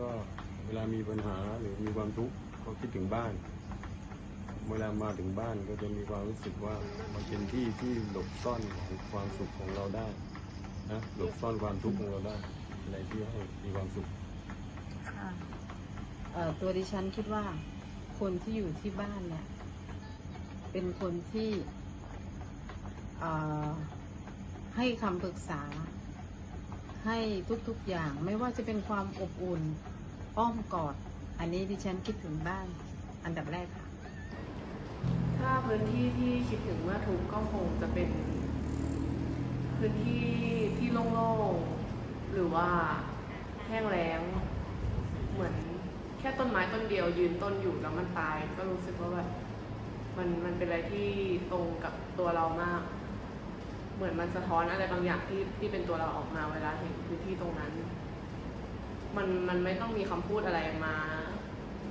ก็เวลามีปัญหาหรือมีความทุกข์ก็คิดถึงบ้าน เวลามาถึงบ้านก็จะมีความรู้สึกว่ามันเป็นที่ที่หลบซ่อนของความสุขของเราได้นะหลบซ่อนความทุกข์ของเราได้อะไรที่ให้มีความสุขค่ะเอ่อตัวดิฉันคิดว่าคนที่อยู่ที่บ้านเนี่ย เป็นคนที่เอ่อให้คำปรึกษา ให้ทุกๆอย่างไม่ว่าจะเป็นความอบอุ่นอ้อมกอด อันนี้ดิฉันคิดถึงบ้านอันดับแรกค่ะ ถ้าพื้นที่ที่คิดถึงเมื่อทุกก็คงจะเป็น พื้นที่ที่โล่งๆหรือว่าแห้งแล้งเหมือนแค่ต้นไม้ต้นเดียว ยืนต้นอยู่แล้วมันตาย ก็รู้สึกว่าแบบมันมันเป็นอะไรที่ตรงกับตัวเรามาก เหมือนมันสะท้อนอะไรบางอย่างที่ที่เป็นตัวเราออกมาเวลาเห็นพื้นที่ตรงนั้น มันมันไม่ต้องมีคำพูดอะไรมา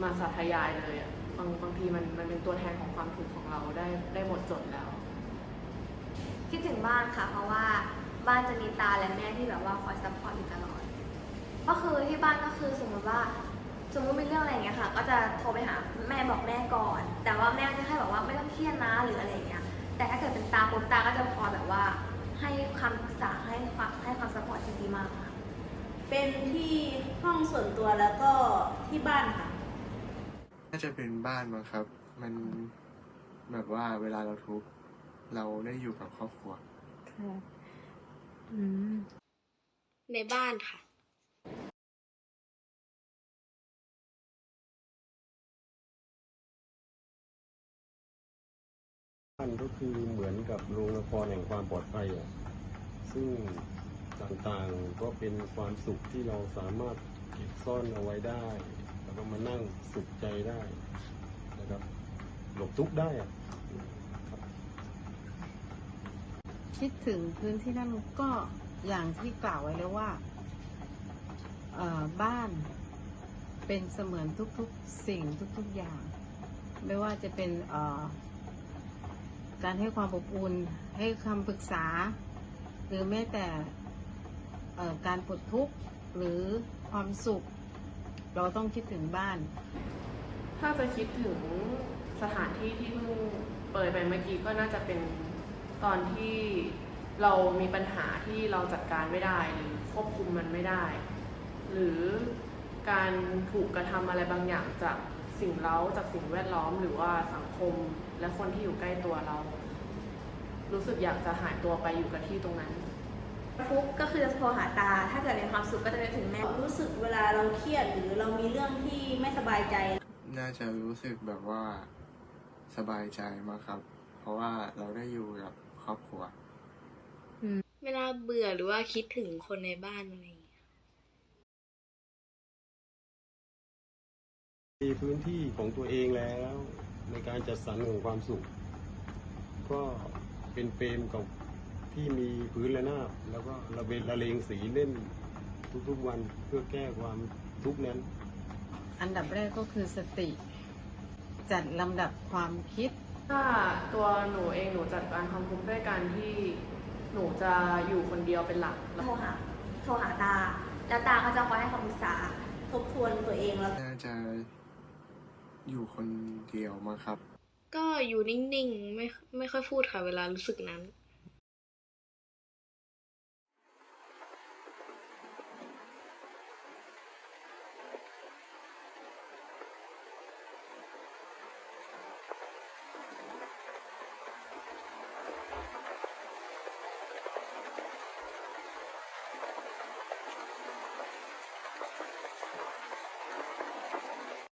มาสาธยายเลยอะบางบางทีมันมันเป็นตัวแทนของความทุกข์ของเราได้ได้หมดจดแล้ว คิดถึงบ้านค่ะ เพราะว่าบ้านจะมีตาและแม่ที่แบบว่าคอยซัพพอร์ตอยู่ตลอด ก็คือที่บ้านก็คือสมมติว่าสมมติมีเรื่องอะไรอย่างเงี้ยค่ะ ก็จะโทรไปหาแม่บอกแม่ก่อน แต่ว่าแม่จะแค่บอกว่าไม่ต้องเครียดนะหรืออะไรอย่างเงี้ย แต่ถ้าเกิดเป็นตาปุ๊บตาก็จะคอแบบว่า ให้คำปรึกษาให้ความให้ความซัพพอร์ตที่ดีมากค่ะ เป็นที่ห้ องส่วนตัวแล้วก็ที่บ้านค่ะ น่าจะเป็นบ้านมั้งครับ มันแบบว่าเวลาเราทุกข์เราได้อยู่กับครอบครัวในบ้านค่ะ บ้านก็คือเหมือนกับโรงละครแห่งความปลอดภัยอะซึ่งต่างๆก็เป็นความสุขที่เราสามารถเก็บ ซ่อนเอาไว้ได้ แล้วก็มานั่งสุขใจได้นะครับหลบทุกข์ได้อะคิดถึงพื้นที่นั่นก็อย่างที่กล่าวไว้แล้วว่าเอ่อบ้านเป็นเสมือนทุกๆสิ่งทุกๆอย่าง ไม่ว่าจะเป็นเอ่อการให้ความอบอุ่นให้คำปรึกษา หรือแม้แต่เอ่อการปลดทุกข์หรือ ความสุข เราต้องคิดถึงบ้าน ถ้าจะคิดถึงสถานที่ที่เพิ่งเปิดไปเมื่อกี้ก็น่าจะเป็นตอนที่เรามีปัญหาที่เราจัดการไม่ได้หรือควบคุมมันไม่ได้ หรือการถูกกระทำอะไรบางอย่างจากสิ่งเร้าจากสิ่งแวดล้อมหรือว่าสังคมและคนที่อยู่ใกล้ตัวเรา รู้สึกอยากจะหายตัวไปอยู่กับที่ตรงนั้น ทุกข์ก็คือจะโทรหาตา ถ้าเกิดมีความสุขก็จะนึกถึงแม่ รู้สึกเวลาเราเครียดหรือเรามีเรื่องที่ไม่สบายใจ น่าจะรู้สึกแบบว่าสบายใจมากครับ เพราะว่าเราได้อยู่กับครอบครัว เวลาเบื่อหรือว่าคิดถึงคนในบ้านอะไรอย่างเงี้ยมีพื้นที่ของตัวเองแล้ว ในการจัดสรรของความสุข ก็เป็นเฟรมกับ ที่มีพื้นระนาบแล้วก็ระเบนระเลงสีเล่นทุกๆวันเพื่อแก้ความทุกข์นั้น อันดับแรกก็คือสติ จัดลำดับความคิด ถ้าตัวหนูเองหนูจัดการความทุกข์ด้วยการที่หนูจะอยู่คนเดียวเป็นหลักโทรหาโทรหาตา แล้วตาก็จะคอยให้คำปรึกษาทบทวนตัวเองแล้ว น่าจะอยู่คนเดียวมั้งครับ ก็อยู่นิ่งๆ ไม่ไม่ค่อยพูดค่ะเวลารู้สึกนั้น